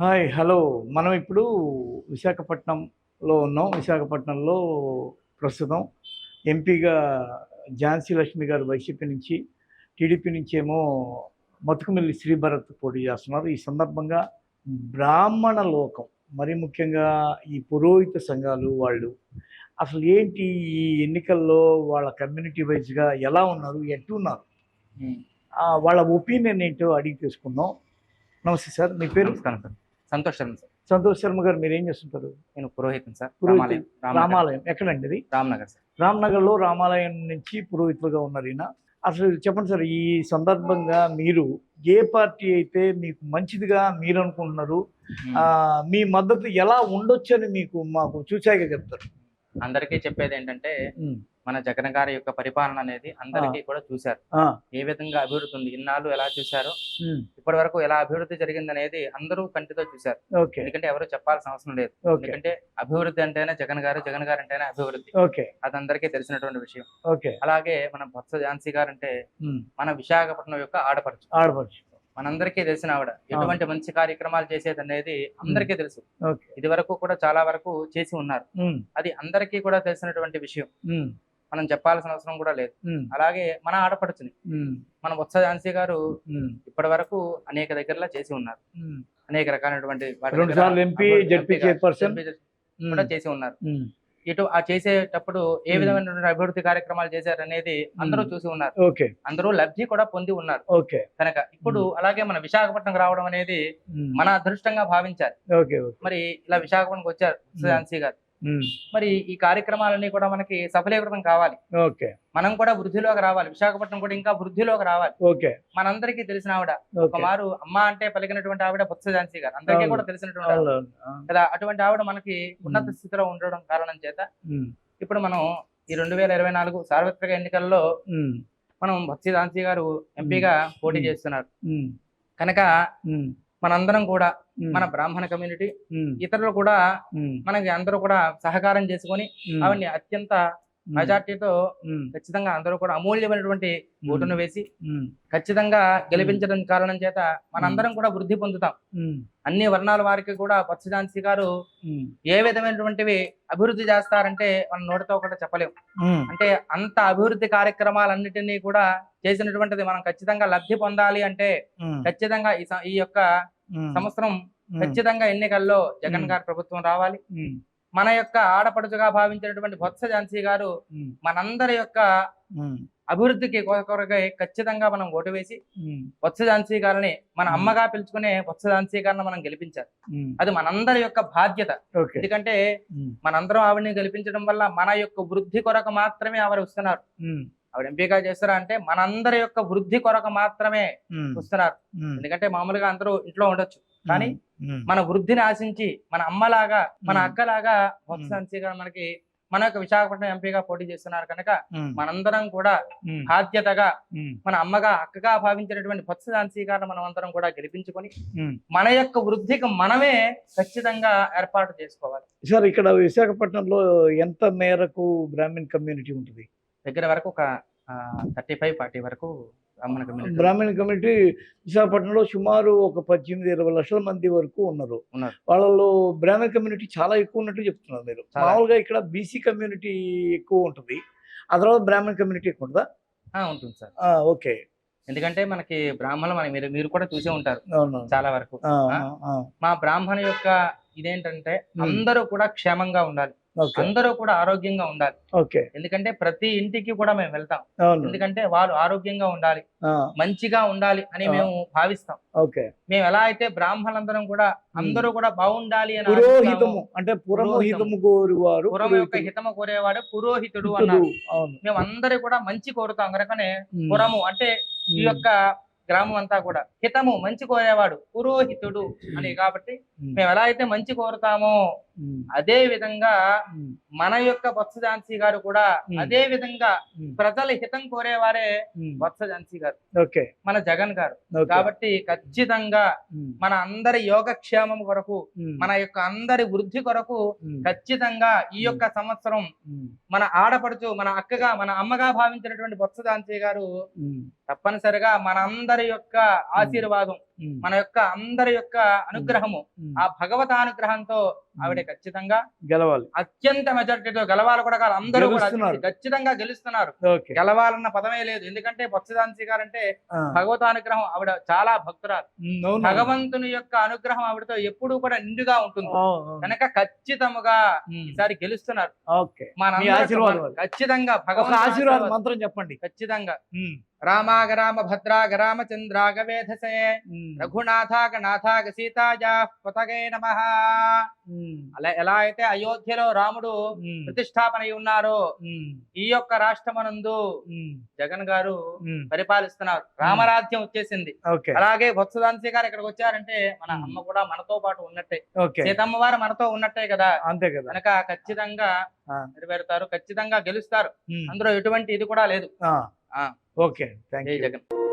Hi hello. మనం ఇప్పుడు విశాఖపట్నంలో ఉన్నాం. విశాఖపట్నంలో ప్రస్తుతం ఎంపీగా ఝాన్సీ లక్ష్మి గారు వైసీపీ నుంచి టీడీపీ నుంచి ఏమో మతుకుమిల్లి శ్రీభరత్ పోటీ చేస్తున్నారు. ఈ సందర్భంగా బ్రాహ్మణ లోకం మరి ముఖ్యంగా ఈ పురోహిత సంఘాలు వాళ్ళు అసలు ఏంటి ఈ ఎన్నికల్లో వాళ్ళ కమ్యూనిటీ వైజ్గా ఎలా ఉన్నారు ఎట్టున్నారు వాళ్ళ ఒపీనియన్ ఏంటో అడిగి తెలుసుకుందాం. నమస్తే సార్ మీ పేరు? నమస్కారం సార్. సంతోష్ శర్మ సార్. సంతోష్ శర్మ గారు మీరు ఏం చేస్తుంటారు? నేను పురోహితం సార్. పురోహితులు. రామాలయం ఎక్కడండి ఇది రామ్నగర్ సార్. రామ్నగర్లో రామాలయం నుంచి పురోహితులుగా ఉన్నారు ఈయన. అసలు చెప్పండి సార్ ఈ సందర్భంగా మీరు ఏ పార్టీ అయితే మీకు మంచిదిగా మీరు అనుకుంటున్నారు మీ మద్దతు ఎలా ఉండొచ్చు అని మీకు మాకు చూసాక చెప్తారు. అందరికీ చెప్పేది ఏంటంటే మన జగన్ గారి యొక్క పరిపాలన అనేది అందరికీ కూడా చూశారు. ఏ విధంగా అభివృద్ధి ఉంది? ఇన్నాళ్ళు ఎలా చూశారో? ఇప్పటి వరకు ఎలా అభివృద్ధి జరిగింది అనేది అందరూ కంటితో చూశారు. ఎందుకంటే ఎవరు చెప్పాల్సిన అవసరం లేదు. ఎందుకంటే అభివృద్ధి అంటేనే జగన్ గారు జగన్ గారు అంటేనే అభివృద్ధి. అది అందరికీ తెలిసినటువంటి విషయం. అలాగే మన బొత్స ఝాన్సీ గారు అంటే మన విశాఖపట్నం యొక్క ఆడపడుచు. ఆడపడుచు. మనందరికీ తెలిసిన ఆవిడ. ఎటువంటి మంచి కార్యక్రమాలు చేసేది అనేది అందరికీ తెలుసు. ఇది వరకు కూడా చాలా వరకు చేసి ఉన్నారు. అది అందరికీ కూడా తెలిసినటువంటి విషయం. మనం చెప్పాల్సిన అవసరం కూడా లేదు. అలాగే మన ఆడపడుచుని మన బొత్స ఝాన్సీ గారు ఇప్పటి వరకు అనేక దగ్గరలో చేసి ఉన్నారు. అనేక రకాలైనటువంటి కూడా చేసి ఉన్నారు. ఇటు ఆ చేసేటప్పుడు ఏ. విధమైనటువంటి అభివృద్ధి కార్యక్రమాలు చేశారు అనేది అందరూ. చూసి ఉన్నారు. అందరూ లబ్ధి కూడా పొంది ఉన్నారు. ఓకే. కనుక ఇప్పుడు అలాగే మన విశాఖపట్నం రావడం అనేది మన అదృష్టంగా భావించారు. మరి ఇలా విశాఖపట్నంకి వచ్చారు. ఝాన్సీ గారు. మరి ఈ కార్యక్రమాలన్నీ కూడా మనకి సఫలీకృతం కావాలి. ఓకే. మనం కూడా వృద్ధిలోకి రావాలి. విశాఖపట్నం కూడా ఇంకా వృద్ధిలోకి రావాలి. ఓకే. మనందరికీ తెలిసిన ఆవిడ. ఒక మారు అమ్మ అంటే పలికినటువంటి ఆవిడ బొత్స ఝాన్సీ గారు. అందరికీ. కూడా తెలిసినటువంటి కదా అటువంటి ఆవిడ మనకి ఉన్నత. స్థితిలో ఉండడం కారణం చేత ఇప్పుడు మనం ఈ రెండు వేల ఇరవై నాలుగు సార్వత్రిక ఎన్నికల్లో మనం బొత్స ఝాన్సీ గారు ఎంపీగా పోటీ. చేస్తున్నారు. కనుక మనందరం కూడా మన బ్రాహ్మణ కమ్యూనిటీ ఇతరులు కూడా మనకి అందరూ కూడా సహకారం చేసుకొని ఆవిడ్ని అత్యంత మెజార్టీతో ఖచ్చితంగా అందరూ కూడా అమూల్యమైనటువంటి ఓటును వేసి ఖచ్చితంగా గెలిపించడం కారణం చేత మనందరం కూడా వృద్ధి పొందుతాం. అన్ని వర్ణాల వారికి కూడా ఝాన్సీ గారు ఏ విధమైనటువంటివి అభివృద్ధి చేస్తారంటే మనం నోటితో ఒకటి చెప్పలేం. ఉమ్, అంటే అంత అభివృద్ధి కార్యక్రమాలన్నిటినీ కూడా చేసినటువంటిది మనం ఖచ్చితంగా లబ్ధి పొందాలి అంటే ఖచ్చితంగా ఈ యొక్క సంవత్సరం ఖచ్చితంగా ఎన్నికల్లో జగన్. గారి ప్రభుత్వం రావాలి. మన యొక్క ఆడపడుచుగా భావించినటువంటి బొత్స ఝాన్సీ గారు మనందరి యొక్క అభివృద్ధికి కొ- కొరకై ఖచ్చితంగా మనం ఓటు వేసి బొత్స ఝాన్సీ గారిని మన మ్మ్. అమ్మగా పిలుచుకునే బొత్స ఝాన్సీ గారిని మనం గెలిపించాలి. అది మనందరి యొక్క బాధ్యత. ఎందుకంటే మనందరం ఆవిడని గెలిపించడం వల్ల మన యొక్క వృద్ధి కొరకు మాత్రమే ఆవిడ వస్తున్నారు. ఆవిడ ఎంపీగా చేస్తారా అంటే మనందరి యొక్క వృద్ధి కొరకు మాత్రమే వస్తున్నారు. ఎందుకంటే మామూలుగా అందరూ ఇంట్లో ఉండొచ్చు. కానీ మన వృద్ధిని ఆశించి మన అమ్మలాగా మన. అక్కలాగా బొత్స గారు మనకి మన యొక్క విశాఖపట్నం ఎంపీగా పోటీ చేస్తున్నారు కనుక మనందరం కూడా బాధ్యతగా మన అమ్మగా అక్కగా భావించినటువంటి బొత్స ఝాన్సీ గారిని మనం అందరం కూడా గెలిపించుకొని. మన యొక్క వృద్ధికి మనమే ఖచ్చితంగా ఏర్పాటు చేసుకోవాలి. సార్ ఇక్కడ విశాఖపట్నంలో ఎంత మేరకు బ్రాహ్మణ్ కమ్యూనిటీ ఉంటుంది? దగ్గర వరకు ఒక థర్టీ ఫైవ్ ఫార్టీ వరకు బ్రాహ్మణ కమ్యూనిటీ విశాఖపట్నంలో సుమారు ఒక పద్దెనిమిది ఇరవై లక్షల మంది వరకు ఉన్నారు. వాళ్ళలో బ్రాహ్మణ్ కమ్యూనిటీ చాలా ఎక్కువ ఉన్నట్టు చెప్తున్నారు మీరు. మామూలుగా ఇక్కడ బీసీ కమ్యూనిటీ ఎక్కువ ఉంటుంది. ఆ తర్వాత బ్రాహ్మణ్ కమ్యూనిటీ ఎక్కువ ఉంటుందా? ఉంటుంది సార్. ఆ, ఓకే. ఎందుకంటే మనకి బ్రాహ్మణులు మన మీరు మీరు కూడా చూసే ఉంటారు. చాలా వరకు. మా బ్రాహ్మణ యొక్క ఇదేంటంటే. అందరూ కూడా క్షేమంగా ఉండాలి. అందరూ కూడా ఆరోగ్యంగా ఉండాలి. ఓకే. ఎందుకంటే ప్రతి ఇంటికి కూడా మేము వెళ్తాం. ఎందుకంటే వారు ఆరోగ్యంగా ఉండాలి మంచిగా ఉండాలి అని. మేము భావిస్తాం. ఓకే. మేము ఎలా అయితే బ్రాహ్మణులందరం కూడా అందరూ కూడా బాగుండాలి అని పురోహితము అంటే కోరువారు పురం యొక్క. హితము కోరేవాడు పురోహితుడు. అన్నారు. మేము అందరూ కూడా మంచి కోరుతాం. కనుకనే పురము అంటే ఈ యొక్క గ్రామం అంతా కూడా. హితము మంచి కోరేవాడు పురోహితుడు అని. కాబట్టి మేము ఎలా అయితే మంచి కోరుతామో అదే విధంగా మన యొక్క బొత్స ఝాన్సీ గారు కూడా. అదే విధంగా ప్రజల హితం కోరేవారే. బొత్స ఝాన్సీ గారు. మన జగన్ గారు. కాబట్టి ఖచ్చితంగా మన అందరి యోగక్షేమం కొరకు మన యొక్క అందరి వృద్ధి కొరకు ఖచ్చితంగా ఈ యొక్క సంవత్సరం మన ఆడపడుచు మన అక్కగా మన అమ్మగా భావించినటువంటి బొత్స ఝాన్సీ గారు తప్పనిసరిగా మన అందరి యొక్క ఆశీర్వాదం. మన యొక్క అందరి యొక్క అనుగ్రహము. ఆ భగవత అనుగ్రహంతో ఆవిడ ఖచ్చితంగా గెలవాలి. అత్యంత మెజారిటీతో గెలవాలి కూడా కాదు అందరూ. ఖచ్చితంగా గెలుస్తున్నారు. గెలవాలన్న పదమే లేదు. ఎందుకంటే బొత్సదాంశి గారు అంటే ఆ, భగవత అనుగ్రహం ఆవిడ చాలా భక్తురాలు. భగవంతుని యొక్క అనుగ్రహం ఆవిడతో ఎప్పుడూ కూడా నిండుగా ఉంటుంది. కనుక ఖచ్చితముగా ఉమ్, ఈసారి గెలుస్తున్నారు. ఖచ్చితంగా ఒక భగవంతుని ఆశీర్వాదం. మంత్రం చెప్పండి. ఖచ్చితంగా. ఉమ్, రామాగరామ భద్రాగ రామచంద్రాగ వేధసే నాథాగ సీతాజా పతగే నమ. అలా ఎలా అయితే అయోధ్యలో రాముడు ప్రతిష్టాపన అయి ఉన్నారో ఈ యొక్క రాష్ట్రమనందు జగన్ గారు పరిపాలిస్తున్నారు. రామరాజ్యం వచ్చేసింది. అలాగే బొత్సదాంశి గారు ఇక్కడికి వచ్చారంటే మన మ్మ్. అమ్మ కూడా మనతో పాటు ఉన్నట్టే. సీతమ్మ వారు మనతో ఉన్నట్టే కదా. అంతే కదా. కనుక ఖచ్చితంగా. నెరవేరుతారు ఖచ్చితంగా గెలుస్తారు. అందులో ఎటువంటి ఇది కూడా లేదు. ఓకే. థ్యాంక్ జై యూ జగన్.